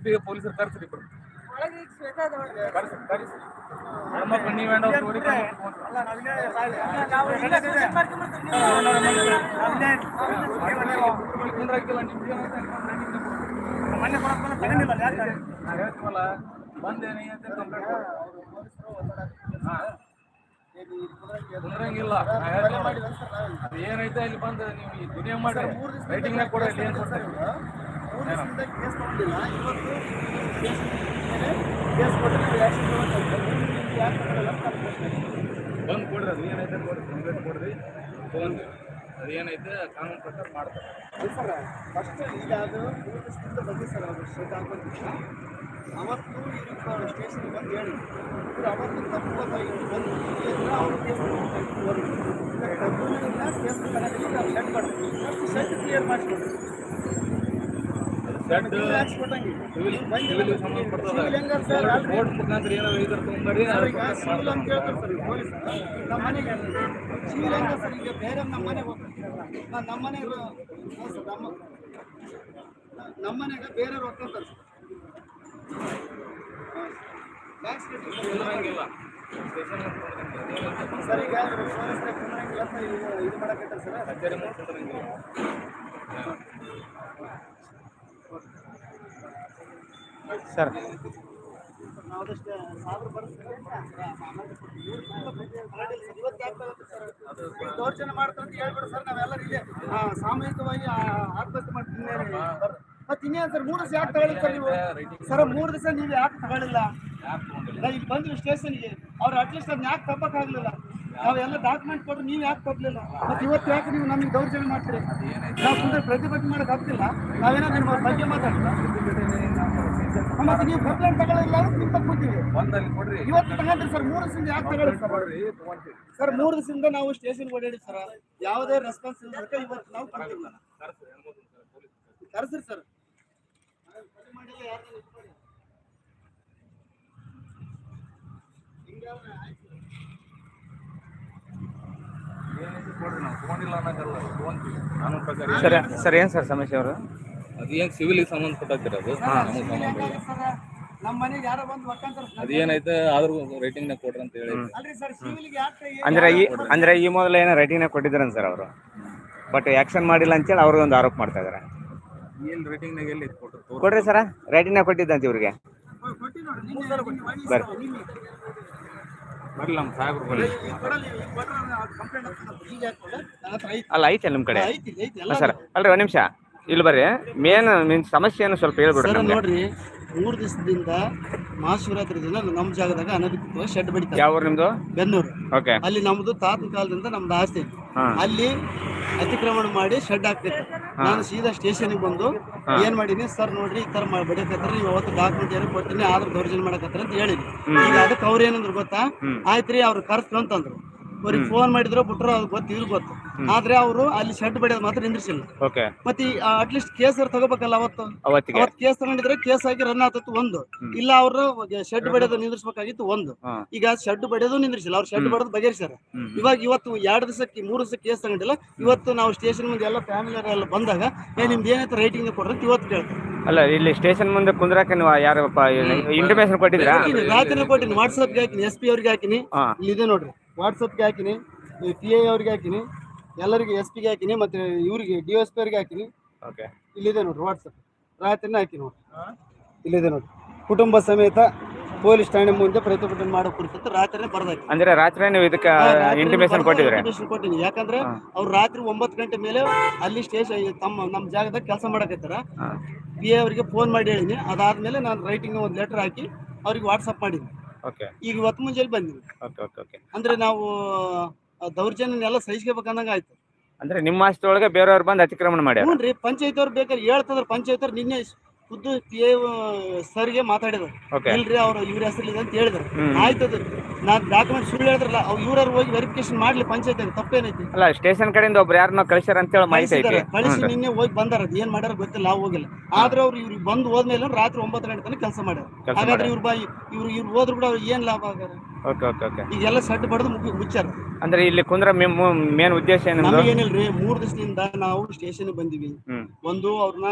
ಇಲ್ಲಿ ಪೊಲೀಸರು ಕರ್ಸ್ರಿ ಹೇಳ್ತೀವಲ್ಲ ಬಂದೇನಿ ಅಂತ ಕಂಪ್ಲೇಂಟ್ ಕುಂದ್ರಂಗಿಲ್ಲ. ಅದು ಏನೈತೆ ಇಲ್ಲಿ ಬಂದು ನೀವು ಈ ದುನಿಯಾ ಮಾಡಿ ರೈಟಿಂಗ್ನಾಗ ಕೊಡ ಇಲ್ಲಿ ಏನು ಕೊಡ್ತಾರೆ ಬಂದು ಕೊಡ್ರಿ ಅದು ಏನೈತೆ ಕೊಡ್ರಿ ಕಂಪ್ಲೇಂಟ್ ಕೊಡ್ರಿ. ತೊಗೊಂಡ್ರಿ ಅದು ಏನೈತೆ ಕಾನೂನು ಪ್ರಕಾರ ಮಾಡ್ತಾರೆ. ಸರ್ ಫಸ್ಟ್ ಈಗ ಅದು ದಿವಸದಿಂದ ಬಂದಿ ಸರ್ ಅವರು ಸ್ಟೇಟ್ ಆಗ್ಬಂದಿಲ್ಲ ಅವತ್ತು ಇವ್ರಿಗೆ ಸ್ಟೇಷನ್ಗೆ ಬಂದು ಹೇಳಿ ಇವ್ರು ಅವತ್ತು ಬಂದು ಅವ್ರು ಕೇಸ್ ಕೇಸ್ ತಗೊಂಡಿಲ್ಲ ಶೆಡ್ ಮಾಡ್ತೀವಿ ಶೆಡ್ ಕ್ಲಿಯರ್ ಮಾಡಿಸ್ಕೊಡ್ರಿ ಹಾಕ್ಸ್ಕೊಟ್ಟಂಗೆ ಸಿವಿಲ್ ಮುಖಾಂತರ ಏನಾದ್ರು ಇದ್ರ ಈಗ ಸಿವಿಲ್ ಅಂತ ಹೇಳ್ತಾರೆ ಸರ್ ಪೊಲೀಸ್ ನಮ್ಮ ಮನೆಗೆ ಸಿವಿಲ್ ಹೆಂಗ ಸರ್? ಈಗ ಬೇರೆ ನಮ್ಮ ಮನೆಗೆ ಹೋಗ್ತಾರೆ ನಮ್ಮ ಮನೆಗೆ ಸರ್ ನಮ್ಮ ನಮ್ಮ ಮನೆಗೆ ಬೇರೆ ಹೋಗ್ತಾರೆ ಸರ್. ಟ್ಯಾಕ್ಸ್ ಕುಂದ್ರಂಗಿಲ್ಲ ಸ್ಟೇಷನ್ ಸರ್ ಈಗ ಇದು ಮಾಡಕ್ಕೆ ಸರ್. ಕಚೇರಿ ಮುಂದೆ ಕುಂದ್ರಂಗಿಲ್ಲ ಸರ್ ನಾವದಷ್ಟು ಸಾವಿರ ಬರ್ಸ್ತೀವಿ ಇವತ್ತು ಯಾಕೆ ಬರುತ್ತೆ ಸರ್ ನೀವು ದೌರ್ಜನ್ಯ ಮಾಡ್ತಾರೆ ಹೇಳ್ಬಿಡು ಸರ್ ನಾವೆಲ್ಲರೂ ಆ, ಸಾಮೂಹಿಕವಾಗಿ ಆತ್ಮಹತ್ಯೆ ಮಾಡ್ತೀನಿ ಮತ್ತೆ ಇನ್ನೇನು ಸರ್ ಮೂರು ದಿವಸ ಯಾಕೆ ತಗೊಳ್ಳಿ ಸರ್ ನೀವು ಸರ್ ಮೂರು ದಿವಸ ನೀವು ಯಾಕೆ ತಗೊಳ್ಳಿಲ್ಲ ನಾ ಇಲ್ಲಿ ಬಂದ್ವಿ ಸ್ಟೇಷನ್ಗೆ ಅವ್ರು ಅಟ್ಲೀಸ್ಟ್ ಅದನ್ನ ಯಾಕೆ ತಪ್ಪಕ್ಕಾಗಲಿಲ್ಲ ನಾವೆಲ್ಲ ಡಾಕ್ಯುಮೆಂಟ್ ಕೊಟ್ಟರು ನೀವು ಯಾಕೆ ತಪ್ಪಲಿಲ್ಲ ಮತ್ತೆ ಇವತ್ತು ಯಾಕೆ ನೀವು ನಮಗೆ ದೌರ್ಜನ್ಯ ಮಾಡ್ತೀರಿ ನಾವು ಮುಂದೆ ಪ್ರತಿಭಟನೆ ಮಾಡೋಕ್ಕಾಗ್ತಿಲ್ಲ ಆಗ್ತಿಲ್ಲ ನಾವೇನೋ ನಿಮ್ಮ ಬಗ್ಗೆ ಮಾತಾಡಿಲ್ಲ ಮತ್ತೆ ನೀವು ಕಂಪ್ಲೇಂಟ್ ತಗೊಳ್ಳಿಲ್ಲ ಅಂದ್ರೆ ಒಂದಲ್ಲಿ ಕೊಡ್ರಿ. ಇವತ್ತು ತಗೊಂಡ್ರಿ ಸರ್ ಮೂರು ದಿವಸದಿಂದ ಯಾಕೆ ತಗೊಳ್ಳಿ ಸರ್? ಕೊಡ್ರಿ ತೊಗೊಂತೀವಿ ಸರ್ ಮೂರು ದಿವಸದಿಂದ ನಾವು ಸ್ಟೇಷನ್ ಓಡಾಡಿ ಸರ್. ಯಾವುದೇ ರೆಸ್ಪಾನ್ಸ್ ಇಲ್ಲದಕ್ಕೆ ಇವತ್ತು ನಾವು ಕೊಡ್ತೀವಿ. ಕರೆಸ್ರಿ ಸರ್. Sir sir. ಏನು ಸರ್ ಸಮಸ್ಯೆ ಅವರು? ಅದೇನು ಸಿವಿಲ್ ಸಂಬಂಧಪಟ್ಟಿರೋದು ನಮಗೆ ಸಂಬಂಧ ಇಲ್ಲ. ನಮ್ಮ ಮನೆಗೆ ಯಾರೋ ಬಂದು ಒಕ್ಕಂತಾರ ಅದೇನೈತೆ ಆದ್ರೂ ರೈಟಿಂಗ್ನಾಗ ಕೊಡ್ರಿ ಅಂತ ಹೇಳಿ. ಅಲ್ರಿ ಸರ್ ಸಿವಿಲ್ಗೆ ಯಾಕೆ ಅಂದ್ರೆ ಈ ಅಂದ್ರೆ ಈ ಮೊದಲು ಏನೋ ರೈಟಿಂಗ್ನಾಗ ಕೊಟ್ಟಿದ್ರನ್ ಸರ್ ಅವರು? ಬಟ್ ಆಕ್ಷನ್ ಮಾಡಿಲ್ಲ ಅಂತೇಳಿ ಅವ್ರಿಗೆ ಒಂದು ಆರೋಪ ಮಾಡ್ತಾ ಏನು ರೈಟಿಂಗ್ನಾಗ ಎಲ್ಲಿ ತೋರ್ಸಿ. ಕೊಡ್ರಿ ಸರ. ರೈಟಿಂಗ್ನಾಗ ಕೊಟ್ಟಿದ್ದಂತ ಇವ್ರಿಗೆ. ಬರ್ರಿ. ನಮ್ಮ ಸಾಹೇಬ್ರು. ಅಲ್ಲ ಐತೆ ನಿಮ್ಮ ಕಡೆ. ಸರ್. ಅಲ್ರಿ ಒಂದು ನಿಮಿಷ. ಇಲ್ಲಿ ಬರ್ರಿ. ಮೇನ್ ನಿನ್ ಸಮಸ್ಯೆಯನ್ನು ಸ್ವಲ್ಪ ಹೇಳ್ಬಿಡ್ರಿ ಸರ್ ನಮ್ಗೆ. ನೋಡ್ರಿ ಮೂರು ದಿವಸದಿಂದ ಮಹಾಶಿವರಾತ್ರಿ ದಿನ ನಮ್ಮ ಜಾಗದಾಗ ಅನಧಿಕೃತವಾಗಿ ಶೆಡ್ ಬಡಿತಾರೆ. ಯಾವ ಊರು ನಿಮ್ದು? ಬೆನ್ನೂರು. ಓಕೆ ಅಲ್ಲಿ ನಮ್ದು ತಾತ ಕಾಲದಿಂದ ನಮ್ದು ಆಸ್ತಿ ಐತಿ. ಹಾ. ಅಲ್ಲಿ ಅತಿಕ್ರಮಣ ಮಾಡಿ ಶೆಡ್ ಹಾಕ್ತಿತ್ತು ನಾನು ಸೀದಾ ಸ್ಟೇಷನ್ಗೆ ಬಂದು ಏನ್ ಮಾಡೀನಿ ಸರ್ ನೋಡ್ರಿ ಈ ತರ ಬಡಿಯಕತ್ತಾರ ನೀವು ಅವತ್ತು ಡಾಕ್ಯುಮೆಂಟ್ ಏನೋ ಕೊಟ್ಟಿನಿ ಆದ್ರೆ ದೌರ್ಜನ್ಯ ಮಾಡಕತ್ತಾರ ಅಂತ ಹೇಳಿದ್ವಿ ಈಗ ಅದಕ್ಕೆ ಅವ್ರ ಏನಂದ್ರು ಗೊತ್ತಾ? ಆಯ್ತ್ರಿ ಅವ್ರು ಕರ್ಸ್ರು ಅಂತಂದ್ರು ಅವ್ರಿಗೆ ಫೋನ್ ಮಾಡಿದ್ರು ಬಿಟ್ರು ಅದು ಗೊತ್ತಿದ್ರು ಗೊತ್ತು. ಆದ್ರೆ ಅವರು ಅಲ್ಲಿ ಶೆಡ್ ಬಡಿಯೋದು ಮಾತ್ರ ನಿಂದ್ರಿಸಿಲ್ಲ. ಓಕೆ ಮತ್ತೆ ಅಟ್ಲೀಸ್ಟ್ ಕೇಸ್ ತಗೋಬೇಕಲ್ಲ ಅವತ್ತು? ಅವತ್ತಿಗೆ. ಅವತ್ತು ಕೇಸ್ ತಗೊಂಡಿದ್ರೆ ಕೇಸ್ ಆಗಿ ರನ್ ಆತತ್ತು ಒಂದು. ಇಲ್ಲ ಅವರು ಶೆಡ್ ಬಡಿಯೋದು ನಿಂದ್ರಿಸಬೇಕಾಗಿತ್ತು ಒಂದು. ಈಗ ಶೆಡ್ ಬಡಿಯೋದು ನಿಂದ್ರಿಸಿಲ್ಲ. ಅವ್ರು ಶೆಡ್ ಬಡೋದು ಬಗೆಹರಿಸ್ಯಾರ. ಇವಾಗ ಇವತ್ತು ಎರಡು ದಿವಸಕ್ಕೆ ಮೂರು ದಿವಸ ಕೇಸ್ ತಗೊಂಡಿಲ್ಲ. ಇವತ್ತು ನಾವು ಸ್ಟೇಷನ್ ಮುಂದೆ ಎಲ್ಲ ಫ್ಯಾಮಿಲಿ ಎಲ್ಲ ಬಂದಾಗ ಏ ನಿಮ್ದು ಏನೈತೆ ರೈಟಿಂಗ್ ಕೊಡ್ರಿ ಇವತ್ತು ಕೇಳ್ತಾರೆ. ಅಲ್ಲ ಇಲ್ಲಿ ಸ್ಟೇಷನ್ ಮುಂದೆ ಕುಂದ್ರಾಕ ನೀವು ಯಾರಪ್ಪ ಇಂಟಿಮೇಷನ್ ಕೊಟ್ಟಿದ್ರಾ ರಾತ್ರಿ ಕೊಟ್ಟಿನಿ ವಾಟ್ಸಪ್ಗೆ ಹಾಕಿನಿ ಎಸ್ ಪಿ ಅವ್ರಿಗೆ ಹಾಕಿನಿ. ಇಲ್ಲಿ ಇಲ್ಲಿದೆ ನೋಡ್ರಿ. ವಾಟ್ಸಪ್ಗೆ ಹಾಕಿನಿ ಪಿ ಐ ಅವ್ರಿಗೆ ಹಾಕಿನಿ. ಎಲ್ಲರಿಗೆ ಎಸ್ ಪಿಗೆ ಹಾಕಿನಿ ಮತ್ತೆ ಇವರಿಗೆ ಡಿ ಎಸ್ ಪಿ ಅವ್ರಿಗೆ ಹಾಕಿನಿ. ಓಕೆ ಇಲ್ಲಿದೆ ನೋಡ್ರಿ ವಾಟ್ಸಪ್ ರಾತ್ರಿನೇ ಹಾಕಿ ನೋಡ್ರಿ. ಇಲ್ಲಿದೆ ನೋಡ್ರಿ. ಕುಟುಂಬ ಸಮೇತ ಪೊಲೀಸ್ ಠಾಣೆ ಮುಂದೆ ಪ್ರತಿಭಟನೆ ಮಾಡೋ ಕುರಿತು ರಾತ್ರಿನೇ ಬರ್ದಾಕಿ. ಅಂದ್ರೆ ರಾತ್ರಿ ನೀವು ಇದಕ್ಕೆ ಇಂಟಿಮೇಷನ್ ಕೊಟ್ಟಿದ್ರಿ ಕೊಟ್ಟಿನಿ. ಯಾಕಂದ್ರೆ ಅವ್ರು ರಾತ್ರಿ ಒಂಬತ್ತು ಗಂಟೆ ಮೇಲೆ ಅಲ್ಲಿ ಸ್ಟೇಷನ್ ತಮ್ಮ ನಮ್ಮ ಜಾಗದಾಗ ಕೆಲಸ ಮಾಡಕತ್ತಾರ. ಪಿ ಎ ಅವರಿಗೆ ಫೋನ್ ಮಾಡಿ ಹೇಳಿನಿ. ಅದಾದ್ಮೇಲೆ ನಾನು ರೈಟಿಂಗ್ ಒಂದು ಲೆಟರ್ ಹಾಕಿ ಅವ್ರಿಗೆ ವಾಟ್ಸಪ್ ಮಾಡಿದ್ವಿ ಓಕೆ ಈಗ ಇವತ್ತು ಮುಂಜಾನೆ ಬಂದಿನಿ. ಓಕೆ ಓಕೆ ಓಕೆ ಅಂದ್ರೆ ನಾವು ದೌರ್ಜನ್ಯನೆಲ್ಲ ಸಹಿಸ್ಕೋಬೇಕಂದಂಗ ಆಯ್ತು. ಅಂದ್ರೆ ನಿಮ್ಮ ಅಷ್ಟೊಳಗೆ ಬೇರೆಯವ್ರು ಬಂದು ಅತಿಕ್ರಮಣ ಮಾಡ್ಯಾರ? ಹ್ಞೂ ರೀ ಪಂಚಾಯತ್ ಅವ್ರು ಬೇಕಾದ್ರೆ ಹೇಳ್ತಂದ್ರೆ ಪಂಚಾಯತ್ ಅವ್ರು ನಿನ್ನೆ ಖುದ್ದು ಪಿ ಎ ಸರ್ಗೆ ಮಾತಾಡಿದ್ರು. ಓಕೆ ಇಲ್ರಿ ಅವ್ರು ಇವ್ರ ಹೆಸರಿಲ್ಲ ಅಂತ ಹೇಳಿದ್ರು. ಹ್ಮ್. ಆಯ್ತದ. ನಾನು ಡಾಕ್ಯುಮೆಂಟ್ ಸುಳ್ಳು ಹೇಳಿದ್ರಲ್ಲ ಅವ್ರು ಇವ್ರವ್ರು ಹೋಗಿ ವೆರಿಫಿಕೇಶನ್ ಮಾಡ್ಲಿ ಪಂಚಾಯತ್ ತಪ್ಪೇನೈತಿ? ಅಲ್ಲ ಸ್ಟೇಷನ್ ಕಡೆಯಿಂದ ಒಬ್ರು ಯಾರನ್ನ ಕಳಿಸ್ಯಾರ ಅಂತ ಹೇಳಿ ಮಾಹಿತಿ ಐತಿ. ಕಳಿಸಿದಾರೆ ಕಳಿಸಿ ಹ್ಞೂ. ನಿನ್ನೆ ಹೋಗಿ ಬಂದಾರ ಅದ್ ಏನ್ ಮಾಡ್ಯಾರ ಗೊತ್ತಿಲ್ಲ ನಾವು ಹೋಗಿಲ್ಲ. ಆದ್ರೆ ಅವ್ರು ಇವ್ರಿಗೆ ಬಂದು ಹೋದ್ಮೇಲೆ ರಾತ್ರಿ ಒಂಬತ್ತು ಗಂಟೆ ತನಕ ಕೆಲಸ ಮಾಡ್ಯಾರ. ಕೆಲ್ಸ ಹಾಗಾದ್ರೆ ಇವ್ರ ಬಾಯಿ ಇವ್ರು ಇವ್ರು ಹೋದ್ರು ಕೂಡ ಅವ್ರಿಗೆ ಏನ್ ಲಾಭ ಆಗಾರ ಓಕೆ ಓಕೆ ಓಕೆ. ಈಗೆಲ್ಲ ಸೆಟ್ ಬಡ್ದು ಮುಗಿ ಮುಚ್ಚಾರ. ಅಂದ್ರೆ ಇಲ್ಲಿ ಕುಂದ್ರ ಮೇನ್ ಉದ್ದೇಶ ಏನಿಲ್ಲ ನಮಗೇನಿಲ್ರಿ ಮೂರ್ ದಿವಸದಿಂದ ನಾವು ಸ್ಟೇಷನ್ ಬಂದಿವಿ. ಹ್ಮ್. ಒಂದು ಅವ್ರನ್ನ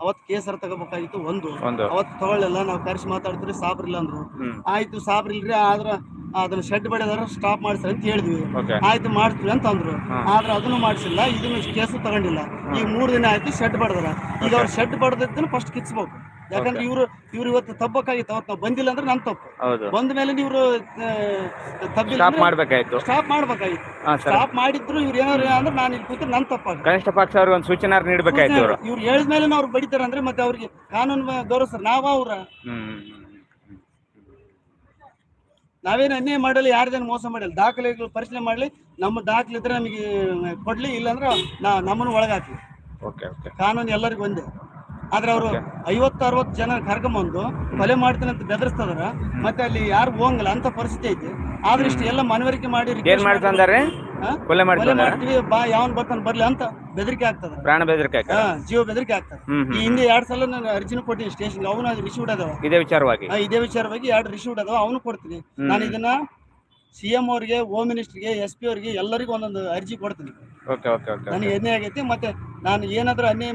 ಅವತ್ತು ಕೇಸರ ತಗೋಬೇಕಾಗಿತ್ತು ಒಂದು. ಅವತ್ ಅವತ್ತು ತಗೊಳ್ಳಿಲ್ಲ ನಾವು ಕರೆಸಿ ಮಾತಾಡ್ತೀರಿ ಸಾಬ್ರಿಲ್ಲ ಅಂದ್ರು. ಆಯ್ತು ಸಾಬ್ರಿಲ್ರಿ ಆದ್ರ ಅದನ್ನ ಶೆಡ್ ಬೆಳೆದಾರ ಸ್ಟಾಪ್ ಮಾಡಿಸ್ರಿ ಅಂತ ಹೇಳಿದ್ವಿ. ಓಕೆ. ಆಯ್ತು ಮಾಡ್ತೀವಿ ಅಂತ ಅಂದ್ರು. ಆದ್ರೆ ಅದನ್ನು ಮಾಡಿಸಿಲ್ಲ ಇದನ್ನು ಕೇಸು ತಗೊಂಡಿಲ್ಲ. ಈಗ ಮೂರ್ ದಿನ ಆಯ್ತು ಶೆಡ್ ಬಡದಾರ. ಈಗ ಅವ್ರು ಶೆಡ್ ಬಡದಿದ್ದನ್ನು ಫಸ್ಟ್ ಕಿಚ್ಬೇಕು ಯಾಕಂದ್ರೆ ಇವ್ರು ಇವ್ರು ಇವತ್ತು ತಪ್ಪಕ್ಕಾಗಿತ್ತು. ಅವತ್ತು ನಾವು ಬಂದಿಲ್ಲ ಅಂದ್ರೆ ನನ್ ತಪ್ಪು. ಹೌದು. ಬಂದ ಮೇಲೆ ಇವ್ರು ತಪ್ಪಿಲ್ಲ ಸ್ಟಾಪ್ ಮಾಡ್ಬೇಕಾಯ್ತು. ಸ್ಟಾಪ್ ಮಾಡ್ಬೇಕಾಗಿತ್ತು ಹಾ ಸರ್. ಸ್ಟಾಪ್ ಮಾಡಿದ್ರು ಇವ್ರು ಏನಾರು ಅಂದ್ರೆ ನಾನು ಇಲ್ಲಿ ಕೂತ್ರೆ ನನ್ ತಪ್ಪಾಗ ಕನಿಷ್ಠ ಪಕ್ಷ ಅವ್ರಿಗೆ ಒಂದು ಸೂಚನೆ ನೀಡ್ಬೇಕಾಯ್ತು ಇವರು. ಇವ್ರು. ಹೇಳಿದ ಮೇಲೆ ಅವ್ರು ಬಡಿತಾರ ಅಂದ್ರೆ ಮತ್ತೆ ಅವ್ರಿಗೆ ಕಾನೂನು ಗೌರವಿಸ್ತಾರೆ ನಾವ ಅವ್ರ. ನಾವೇನು ಅನ್ಯಾಯ ಮಾಡಲಿ ಯಾರ್ದೇನು ಮೋಸ ಮಾಡಲಿ ದಾಖಲೆಗಳು ಪರಿಶೀಲನೆ ಮಾಡ್ಲಿ ನಮ್ಮ ದಾಖಲೆ ಇದ್ರೆ ನಮಗೆ ಕೊಡ್ಲಿ ಇಲ್ಲಾಂದ್ರೆ ನಾ ನಮ್ಮನ್ನು ಒಳಗಾಕಿ ಓಕೆ ಓಕೆ ಕಾನೂನು ಎಲ್ಲರಿಗೂ ಒಂದೇ. ಆದ್ರೆ ಅವರು ಐವತ್ತು ಅರವತ್ತು ಜನ ಕರ್ಕೊಂಬಂದು ಕೊಲೆ ಮಾಡ್ತೀನಿ ಅಂತ ಬೆದರಿಸ್ತದಾರ. ಮತ್ತೆ ಅಲ್ಲಿ ಯಾರು ಹೋಗಂಗಿಲ್ಲ ಅಂತ ಪರಿಸ್ಥಿತಿ ಐತಿ. ಆದ್ರೆ ಇಷ್ಟು ಎಲ್ಲ ಮನವರಿಕೆ ಮಾಡಿ ಏನ್ request ಮಾಡ್ತಂದಾರೆ ಕೊಲೆ ಮಾಡ್ತೀವಿ ಬಾ ಯಾವನ್ ಬರ್ತಾನೆ ಬರ್ಲಿ ಅಂತ ಬೆದರಿಕೆ ಆಗ್ತದ ಪ್ರಾಣ ಬೆದರಿಕೆ ಜೀವ ಬೆದರಿಕೆ ಆಗ್ತದೆ ಈ ಹಿಂದೆ ಎರಡ್ ಸಲ ನಾನು ಅರ್ಜಿನ ಕೊಟ್ಟಿನಿ ಸ್ಟೇಷನ್ ಅವನು ರಿಸೀವ್ಡ್ ಅದಾವ. ಇದೇ ವಿಚಾರವಾಗಿ? ಇದೇ ವಿಚಾರವಾಗಿ ಎರಡು ರಿಸೀವ್ಡ್ ಅದಾವ ಅವನು ಕೊಡ್ತೀನಿ. ನಾನು ಇದನ್ನ ಸಿ ಎಂ ಅವ್ರಿಗೆ ಹೋಮ್ ಮಿನಿಸ್ಟರ್ಗೆ ಎಸ್ ಪಿ ಅವ್ರಿಗೆ ಎಲ್ಲರಿಗೂ ಒಂದೊಂದು ಅರ್ಜಿ ಕೊಡ್ತೀನಿ. ನನಗೆ ಎಣ್ಣೆ ಆಗೈತಿ ಮತ್ತೆ ನಾನು ಏನಾದ್ರೂ ಅನ್ಯಾಯ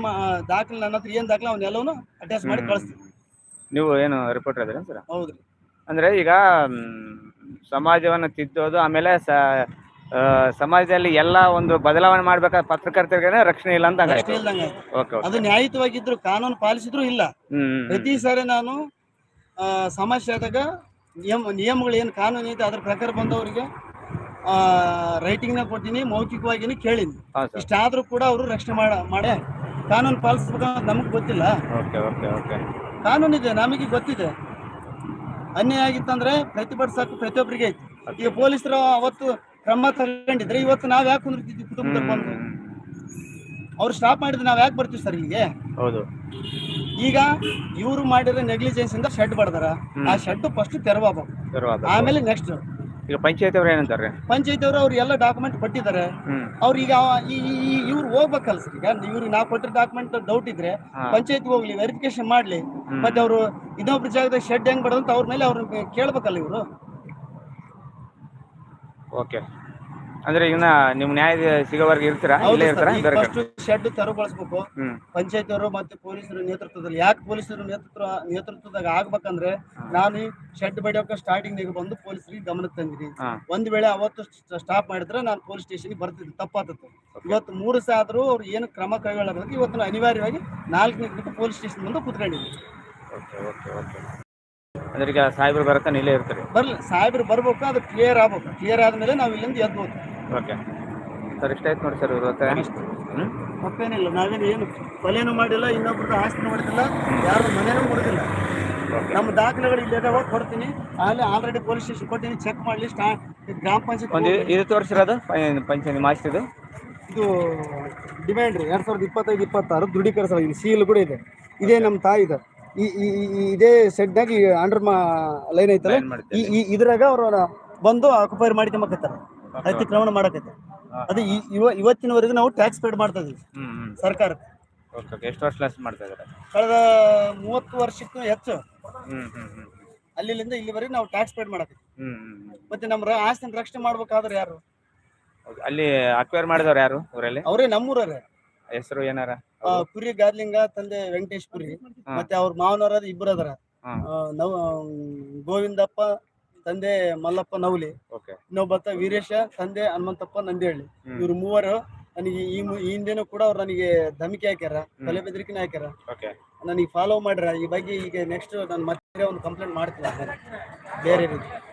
ದಾಖಲೆ ನನ್ನ ಹತ್ರ ಏನ್ ದಾಖಲೆ ಅವನ್ನೆಲ್ಲವೂ ಅಟ್ಯಾಚ್ ಮಾಡಿ ಕಳಿಸ್ತೀನಿ. ನೀವು ಏನು ರಿಪೋರ್ಟರ್ ಇದ್ದೀರಾ ಸರ್? ಹೌದ್ರಿ. ಅಂದ್ರೆ ಈಗ ಮ್, ಸಮಾಜವನ್ನು ತಿದ್ದೋದು ಆಮೇಲೆ ಸ ಆ, ಸಮಾಜದಲ್ಲಿ ಎಲ್ಲ ಒಂದು ಬದಲಾವಣೆ ಮಾಡ್ಬೇಕಾದ್ರೆ ಪತ್ರಕರ್ತರಿಗೆ ರಕ್ಷಣೆ ಇಲ್ಲ ಅಂತ ಅಷ್ಟೇ ಓಕೆ ಓಕೆ ಅದು ನ್ಯಾಯಿತವಾಗಿದ್ರು ಕಾನೂನು ಪಾಲಿಸಿದ್ರು ಇಲ್ಲ. ಹ್ಮ್ ಪ್ರತಿ ಸಾರಿ ನಾನು ಆ, ಸಮಸ್ಯೆ ಆದಾಗ ನಿಯಮ ನಿಯಮಗಳು ಏನು ಕಾನೂನು ಐತೆ ಅದ್ರ ಪ್ರಕಾರ ಬಂದವರಿಗೆ ರೈಟಿಂಗ್ನ ಕೊಟ್ಟಿನಿ ಮೌಖಿಕವಾಗಿನಿ ಕೇಳಿನಿ ಹಾಂ ಸರ್ ಇಷ್ಟಾದ್ರೂ ಕೂಡ ಅವರು ರಕ್ಷಣೆ ಮಾಡ ಮಾಡೇ. ಕಾನೂನು ಪಾಲಿಸ್ಬೇಕಂತ ನಮಗೆ ಗೊತ್ತಿಲ್ಲ. Okay okay okay. ಕಾನೂನು ಇದೆ ನಮಗೆ ಗೊತ್ತಿದೆ. ಅನ್ಯಾಯ ಆಗಿತ್ತಂದ್ರೆ ಪ್ರತಿಭಟಿಸಕ್ಕೆ ಪ್ರತಿಯೊಬ್ಬರಿಗೆ ಐತಿ. ಈಗ ಪೊಲೀಸರು ಅವತ್ತು ಕ್ರಮ ತಗೊಂಡಿದ್ರೆ ಇವತ್ತು ನಾವ್ ಯಾಕೆ ಕುಂದಿರ್ತಿದ್ವಿ ಕುಟುಂಬದಲ್ಲಿ ಬಂದು? ಅವ್ರು ಸ್ಟಾಪ್ ಮಾಡಿದ್ರೆ ನಾವ್ ಯಾಕೆ ಬರ್ತೀವಿ ಸರ್ ಇಲ್ಲಿಗೆ? ಹೌದು. ಈಗ ಇವರು ಮಾಡಿರೋ ನೆಗ್ಲಿಜೆನ್ಸ್ ಇಂದ ಶೆಡ್ ಬಡ್ದಾರ. ಆ ಶೆಡ್ ಫಸ್ಟ್ ತೆರವಾಗಬೇಕು ಶುರುವಾದ ಆಮೇಲೆ ನೆಕ್ಸ್ಟ್ ಈಗ ಪಂಚಾಯತ್ ಅವ್ರು ಏನಂತಾರೆ? ಪಂಚಾಯತ್ ಅವರು ಅವ್ರು ಎಲ್ಲ ಡಾಕ್ಯುಮೆಂಟ್ ಕೊಟ್ಟಿದ್ದಾರೆ. ಹ್ಮ್. ಅವ್ರು ಈಗ ಇವ್ರು ಹೋಗ್ಬೇಕಲ್ಲ ಸರ್ ಈಗ. ಇವ್ರಿಗೆ ನಾವು ಕೊಟ್ಟಿರೋ ಡಾಕ್ಯುಮೆಂಟ್ ಡೌಟ್ ಇದ್ರೆ ಹಾ. ಪಂಚಾಯತ್ ಹೋಗ್ಲಿ ವೆರಿಫಿಕೇಶನ್ ಮಾಡ್ಲಿ. ಮತ್ತೆ ಅವರು ಇನ್ನೊಬ್ರ ಜಾಗದಾಗ ಶೆಡ್ ಹೆಂಗ್ ಬಡದಂತ ಅವ್ರ ಮೇಲೆ ಅವ್ರನ್ನ ಕೇಳ್ಬೇಕಲ್ಲ ಇವರು. ಓಕೆ ಅಂದ್ರೆ ಇನ್ನ ನಿಮ್ ನ್ಯಾಯ ಸಿಗೋವರೆಗೆ ಇರ್ತೀರಾ? ಇಲ್ಲೇ ಇರ್ತೀರಾ? ಬೇರೆ ಕಡೆ ಫಸ್ಟ್ ಶೆಡ್ ತೆರವುಗೊಳಿಸ್ಬೇಕು ಹ್ಮ್. ಪಂಚಾಯತ್ ಅವರು ಮತ್ತೆ ಪೊಲೀಸರ ನೇತೃತ್ವದಲ್ಲಿ. ಯಾಕೆ ಪೊಲೀಸರ ನೇತೃತ್ವ ನೇತೃತ್ವದಾಗ ಆಗ್ಬೇಕಂದ್ರೆ ನಾನು ಶೆಡ್ ಬಡಿಯೋಕೆ ಸ್ಟಾರ್ಟಿಂಗ್ ಬಂದು ಪೊಲೀಸರಿಗೆ ಗಮನಕ್ಕೆ ತಂದಿರಿ ಹಾ. ಒಂದ್ ವೇಳೆ ಅವತ್ತು ಸ್ಟಾಪ್ ಮಾಡಿದ್ರೆ ನಾನು ಪೊಲೀಸ್ ಸ್ಟೇಷನ್ಗೆ ಬರ್ತಿದ್ದೆ. ತಪ್ಪಾತತ್ತು ಇವತ್ತು ಮೂರು ಸಹ ಆದ್ರೂ ಅವ್ರು ಏನು ಕ್ರಮ ಕೈಗೊಳ್ಳಬೇಕು ಇವತ್ತು ನಾನು ಅನಿವಾರ್ಯವಾಗಿ ನಾಲ್ಕನೇ ಗಂಟೆ ಪೊಲೀಸ್ ಸ್ಟೇಷನ್ ಮುಂದೆ ಕುತ್ಕೊಂಡಿದ್ದೀನಿ. ಓಕೆ ಓಕೆ ಓಕೆ ಅಂದ್ರೆ ಈಗ ಸಾಹೇಬ್ರು ಬರತ್ತಾನೆ ಇಲ್ಲೇ ಇರ್ತಾರೆ. ಬರ್ಲಿ. ಸಾಹೇಬ್ರು ಬರ್ಬೇಕು ಅದು ಕ್ಲಿಯರ್ ಆಗ್ಬೇಕು. ಕ್ಲಿಯರ್ ಆದ್ಮೇಲೆ ನಾವು ಇಲ್ಲಿಂದ ಎದ್ಬೋದು ಓಕೆ. ಸರ್ ಇಷ್ಟ ಆಯ್ತು ನೋಡಿ ಸರ್ ಇವತ್ತು ಹ್ಞೂ ತಪ್ಪೇನಿಲ್ಲ ನಾವೇನು ಏನು ಕೊಲೆನೂ ಮಾಡಿಲ್ಲ ಇನ್ನೊಬ್ರದ್ದು ಆಸ್ತಿ ಮಾಡಿದಿಲ್ಲ ಯಾರು ಮನೆನೂ ಮುರಿದಿಲ್ಲ. ನಮ್ಮ ದಾಖಲೆಗಳು ಇಲ್ಲಿ ಇದಾವ ಕೊಡ್ತೀನಿ. ಅಲ್ಲಿ ಆಲ್ರೆಡಿ ಪೊಲೀಸ್ ಸ್ಟೇಷನ್ ಕೊಟ್ಟಿನಿ ಚೆಕ್ ಮಾಡಲಿ ಸ್ಟಾ ಗ್ರಾಮ ಒಂದು ಪಂಚಾಯತ್ ಇದು ತೋರಿಸಿರೋದು ಪಂಚಾಯತ್ ಮಾಸ್ತಿದು ಇದು? ಡಿಮ್ಯಾಂಡ್ ರೀ ಎರಡು ಸಾವಿರದ ಇಪ್ಪತ್ತೈದು ಇಪ್ಪತ್ತಾರು ದೃಢೀಕರಿಸಲಾಗಿದೆ ಸೀಲ್ ಕೂಡ ಇದೆ. ಇದೇ ನಮ್ಮ ತಾಯಿದ ಈ ಇದೇ ಸೆಡ್ನಾಗ ಈ ಅಂಡರ್ ಮಾ ಲೈನ್ ಐತಲ್ಲ. ಈ ಈ- ಇದ್ರಾಗ ಅವ್ರು ಬಂದು ಆಕ್ಯುಪೈರ್ ಮಾಡ್ಕೊಂಬಕತ್ತಾರ ಅತಿಕ್ರಮಣ ಮಾಡಕತ್ತೆ. ಅದು ಈ- ಇವ ಇವತ್ತಿನವರೆಗೂ ನಾವು ಟ್ಯಾಕ್ಸ್ ಪೇಡ್ ಮಾಡ್ತಾ ಇದೀವಿ. ಹ್ಮ್ ಹ್ಮ್. ಸರ್ಕಾರ ಓಕೆ ಓಕೆ ಎಷ್ಟು ವರ್ಷ ಮಾಡ್ತಾ ಇದ್ದಾರೆ? ಕಳೆದ ಮೂವತ್ತು ವರ್ಷಕ್ಕೂ ಹೆಚ್ಚು. ಹ್ಮ್ ಹ್ಮ್ ಹ್ಮ್ ಅಲ್ಲಿಂದ ಇಲ್ಲಿವರೆಗೆ ನಾವು ಟ್ಯಾಕ್ಸ್ ಪೇಡ್ ಮಾಡಕತ್ತೀವಿ. ಹ್ಮ್ ಹ್ಮ್ ಹ್ಮ್. ಮತ್ತೆ ನಮ್ಮ ರ- ಆಸ್ತಿನ ರಕ್ಷಣೆ ಮಾಡ್ಬೇಕಾದ್ರೆ ಯಾರು. ಅಲ್ಲಿ ಅಕ್ವೈರ್ ಮಾಡಿದವ್ರು ಯಾರು ಊರಲ್ಲಿ? ಅವರೇ ನಮ್ಮೂರವ್ರೆ ಹೆಸರು ಏನಾರ? ಪುರಿ ಗಾದ್ಲಿಂಗ ತಂದೆ ವೆಂಕಟೇಶ್ ಪುರಿ. ಮತ್ತೆ ಅವ್ರ ಮಾವನವರ ಇಬ್ಬರು ಅದರ. ಹಾ. ಆ, ನವ್ ಗೋವಿಂದಪ್ಪ ತಂದೆ ಮಲ್ಲಪ್ಪ ನವಲಿ. ಓಕೆ. ಇನ್ನೊಬ್ಬತ್ತ ವೀರೇಶ ತಂದೆ ಹನುಮಂತಪ್ಪ ನಂದಿಹಳ್ಳಿ. ಹ್ಮ್. ಇವ್ರು ಮೂವರು ನನಗೆ ಈ ಮು- ಈ ಹಿಂದೆನೂ ಕೂಡ ಅವ್ರು ನನಗೆ ಧಮಕಿ ಹಾಕ್ಯಾರ ತಲೆ ಬೆದರಿಕೆನ ಹಾಕ್ಯಾರ. ಓಕೆ. ನನಗೆ ಫಾಲೋ ಮಾಡ್ರ. ಈ ಬಗ್ಗೆ ಈಗ ನೆಕ್ಸ್ಟ್ ನಾನು ಮತ್ತೆ ಒಂದು ಕಂಪ್ಲೇಂಟ್ ಮಾಡ್ತೀನಿ ಬೇರೆ ರೀತಿ.